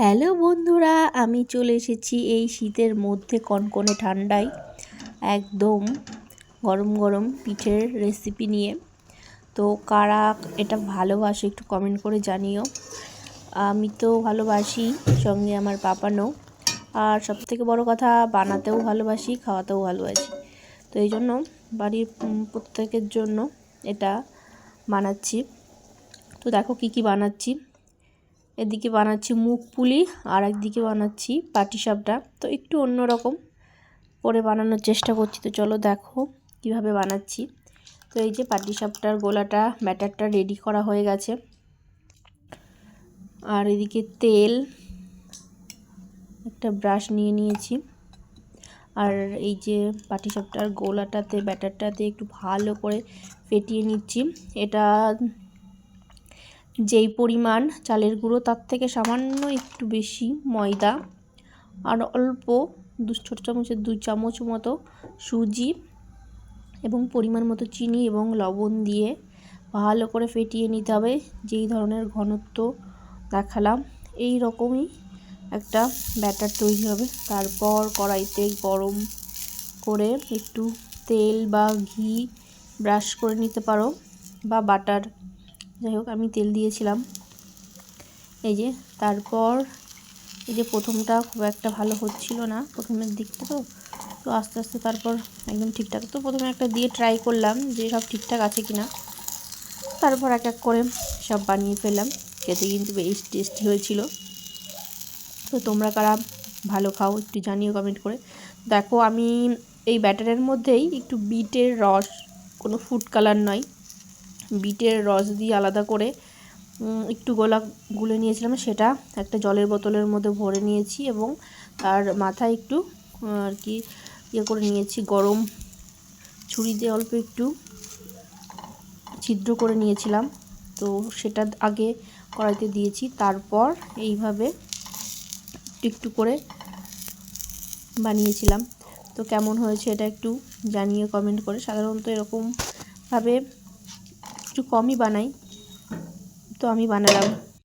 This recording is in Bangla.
হ্যালো বন্ধুরা, আমি চলে এসেছি এই শীতের মধ্যে কনকনে ঠান্ডায়। একদম গরম গরম পিঠের রেসিপি নিয়ে। তো কারা এটা ভালোবাসে একটু কমেন্ট করে জানিও। আমি তো ভালোবাসি, সঙ্গে আমার পাপানো। আর সবথেকে বড় কথা, বানাতেও ভালোবাসি, খাওয়াতেও ভালোবাসি। তো এই জন্য বাড়ির প্রত্যেকের জন্য এটা বানাচ্ছি। তো দেখো কি কি বানাচ্ছি। এদিকে বানাচ্ছি মুখ পুলি আর একদিকে বানাচ্ছি পাটিসাপটা তো একটু অন্যরকম করে বানানোর চেষ্টা করছি। তো চলো দেখো কীভাবে বানাচ্ছি। তো এই যে পাটিসাপটার গোলাটা, ব্যাটারটা রেডি করা হয়ে গেছে। আর এদিকে তেল, একটা ব্রাশ নিয়ে নিয়েছি। আর এই যে পাটিসাপটার গোলাটাতে, ব্যাটারটাতে একটু ভালো করে ফেটিয়ে নিচ্ছি। এটা যেই পরিমাণ চালের গুঁড়ো, তার থেকে সামান্য একটু বেশি ময়দা আর অল্প দু ছোটো চামচের দু চামচ মতো সুজি এবং পরিমাণ মতো চিনি এবং লবণ দিয়ে ভালো করে ফেটিয়ে নিতে হবে। যেই ধরনের ঘনত্ব দেখালাম, এই রকমই একটা ব্যাটার তৈরি হবে। তারপর কড়াইতে গরম করে একটু তেল বা ঘি ব্রাশ করে নিতে পারো বা বাটার যাই হোক, আমি তেল দিয়েছিলাম। এই যে, তারপর এই যে প্রথমটা খুব একটা ভালো হচ্ছিল না প্রথমের দিকটা তো। তো আস্তে আস্তে তারপর একদম ঠিকঠাক, তো প্রথমে একটা দিয়ে ট্রাই করলাম যে সব ঠিকঠাক আছে কি না তারপর এক এক করে সব বানিয়ে ফেললাম, খেতে কিন্তু বেশ টেস্টি হয়েছিল। তো তোমরা কারা ভালো খাও একটু জানিও কমেন্ট করে। দেখো, আমি এই ব্যাটারের মধ্যেই একটু বিটের রস, কোনো ফুড কালার নয়। বিটের রস দিয়ে আলাদা করে একটু গোলা গুলে নিয়েছিলাম। সেটা একটা জলের বোতলের মধ্যে ভরে নিয়েছি এবং তার মাথায় একটু আর কি ইয়ে করে নিয়েছি, গরম ছুরি দিয়ে অল্প একটু ছিদ্র করে নিয়েছিলাম। তো সেটা আগে কড়াইতে দিয়েছি। তারপর এইভাবে একটু একটু করে বানিয়েছিলাম। তো কেমন হয়েছে এটা একটু জানিয়ে কমেন্ট করে। সাধারণত এরকমভাবে একটু কমই বানাই। তো আমি বানালাম।